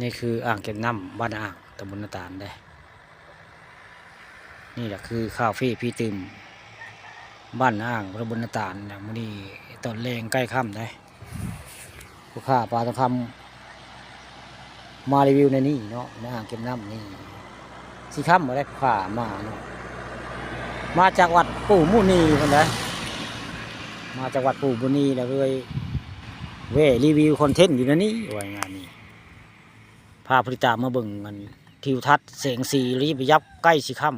นี่คืออ่างเก็บน้ำบ้านอ่างตำบลนาตาลได้ นี่แหละคือคาเฟ่พี่ติมบ้านอ่างตำบลนาตาลนะมื้อนี้ตอนแรงใกล้ค่ำได้ลูกค้าปลาตะคำมารีวิวในนี่เนาะในอ่างเก็บน้ำนี่สิค่ำมาได้ลูกค้ามาเนาะมาจากวัดปู่มุนีคนใดมาจากวัดปู่มุนีแล้วเลยเว่รีวิวคอนเทนต์อยู่ในนี้ไว้งานนี้ พาพริตามาเบิ่งกันทิวทัศน์แสงสีรีบยับใกล้สิค่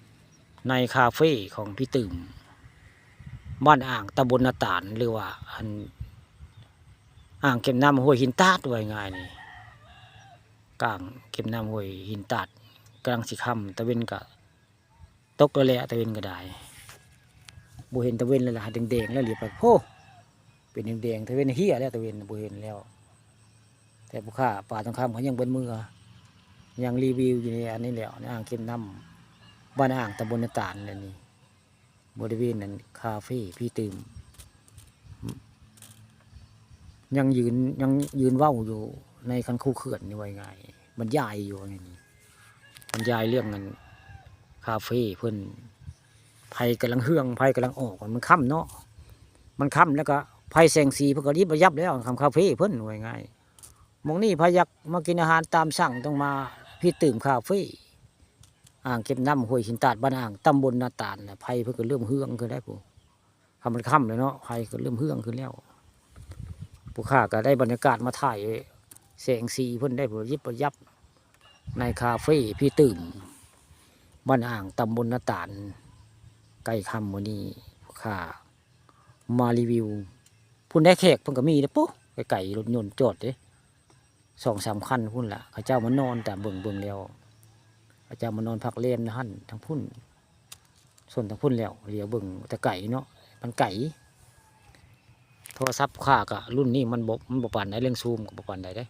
ำในคาเฟ่ของพี่ตื่มบ้านอ่างตำบลนาตาลหรือว่าอันอ่างเก็บน้ำห้วยหินตาดไว้ง่ายนี่กลางเก็บน้ำห้วยหินตาดกลางสิค่ำตะเวนก็ตกแล้วแหละตะเวนก็ได้บ่เห็นตะเวนเลยล่ะแดงๆแล้วเหลียบไปโพเป็นแดงๆตะเวนเฮียแล้วตะเวนบ่เห็นแล้ว แต่ผู้ค้าป่าตองคำเขายังเบิ้มือยังรีวิวอยู่ในอันนี้แล้วในอ่างเก็บน้ำบ้านอ่างตำบลนตาลเลยนี่บริเวณนั้นคาเฟ่พี่ตื่มยังยืนยังยืนเว้าอยู่ในคันคู่เขื่อนนี่ไว้ไงบรรยายอยู่ไงนี่บรรยายเรื่องนั้นคาเฟ่เพิ่นไผ่กำลังเฮืองไผ่กำลังออกมันค่ำเนาะมันค่ำแล้วก็ไผ่แสงสีเพิ่นก็รีบระยับแล้วคำคาเฟ่เพิ่นไว้ไง มองนี่พายักมากินอาหารตามสั่งต้องมาพี่ตื่มคาเฟ่อ่างเก็บน้ำห้วยหินตาดบ้านอ่างตำบลนาตาลนะไผ่เพิ่นก็เริ่มเฮืองขึ้นได้ผู้คำมันค่ำเลยเนาะไผ่ก็เริ่มเฮืองขึ้นแล้วผู้ข้าก็ได้บรรยากาศมาถ่ายแสงสีเพิ่นได้ประยิบประยับในคาเฟ่พี่ตื่มบ้านอ่างตำบลนาตาลใกล้ค่ำวันนี้ผู้ข้ามารีวิวพุ่นได้แขกเพิ่นก็มีนะปุ๊ไก่รถยนต์จอดเด้ สองสามคันพุ่นละเขาเจ้ามานอนแต่เบิ่งเบิ่งแล้วเขาเจ้ามานอนพักเล่นนะฮั่นทั้งพุ่นส่วนทั้งพุ่นแล้วเดี๋ยวเบิ่งต่ไก่เนาะมันไก่โทรศัพท์ค่ากะรุ่นนี้มันบบมันบปานได้เรื่องซูมกับบปานใดได้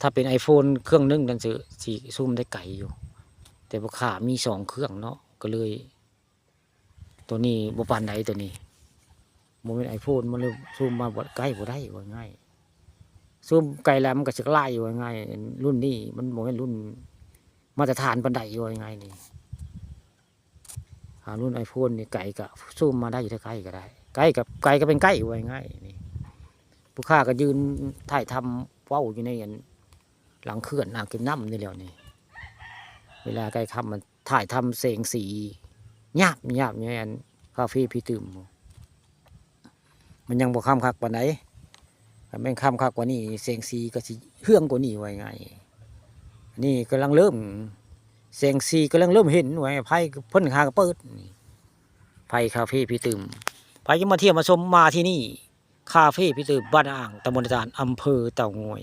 ถ้าเป็น iPhone เครื่องหนึงดันสือสีซูมได้ไก่อยู่ แต่พวกขามีสองเครื่องเนาะก็เลย ตัวนี้บปานใดตัวนี้โมเป็นไอโฟนมันเลยซูมมาบดใกล้บ่ได้ว่าง่าย ซูมไกลแล้วมันก็จะไล่อยู่ยังไงรุ่นนี้มันบอกว่ารุ่น มาตรฐานปันไดอยู่ยังไงนี่หารุ่นไอโฟนนี่ไก่กับซูมมาได้อยู่ที่ใกล้ก็ได้ใกล้กับไกลก็เป็นใกล้อยู่ยังไงนี่ผู้ค้าก็ยืนถ่ายทำเว้าอยู่ในอันหลังเขื่อนอ่างเก็บน้ำนี่แหล้วนี่เวลาใกล้คำมันถ่ายทำเสียงสีหยาบหยาบเนี่ยอันคาเฟ่พี่ตื่มมันยังบ่คำคักปานไหน แม่งข้ามคักกว่านี้เสียงซีก็สิเฮืองกว่านี้ไว้ไงนี่กำลังเริ่มเสียงซีกำลังเริ่มเห็นไว้ไพ่เพ่นหากระเปิดไพ่คาเฟ่พี่ตืมไพ่ก็มาเที่ยวมาชมมาที่นี่ คาเฟ่พี่ตืมบ้านอ่างตำบลจานอำเภอเต่างอย